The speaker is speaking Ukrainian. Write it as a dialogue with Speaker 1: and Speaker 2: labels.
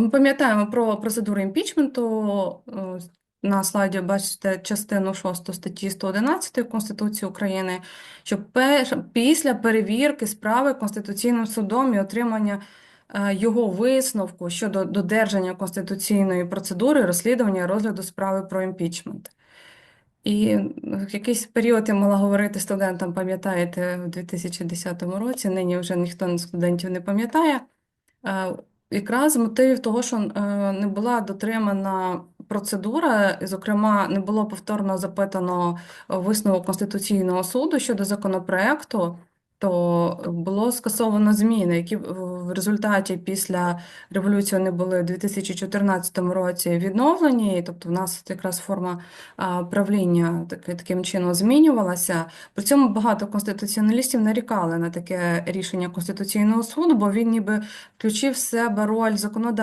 Speaker 1: Ми пам'ятаємо про процедуру імпічменту. Е, На слайді бачите частину 6 статті 111 Конституції України, що після перевірки справи Конституційним судом і отримання е, його висновку щодо додержання конституційної процедури розслідування розгляду справи про імпічмент. І в якийсь період я могла говорити студентам, пам'ятаєте, в 2010 році, нині вже ніхто з студентів не пам'ятає. Е, Якраз мотивів того, що е, не була дотримана процедура, зокрема, не було повторно запитано висновок Конституційного суду щодо законопроекту, то було скасовано зміни, які в результаті після революції вони були в 2014 році відновлені. Тобто, в нас якраз форма правління таким чином змінювалася. При цьому багато конституціоналістів нарікали на таке рішення Конституційного суду, бо він ніби включив в себе роль законодавця.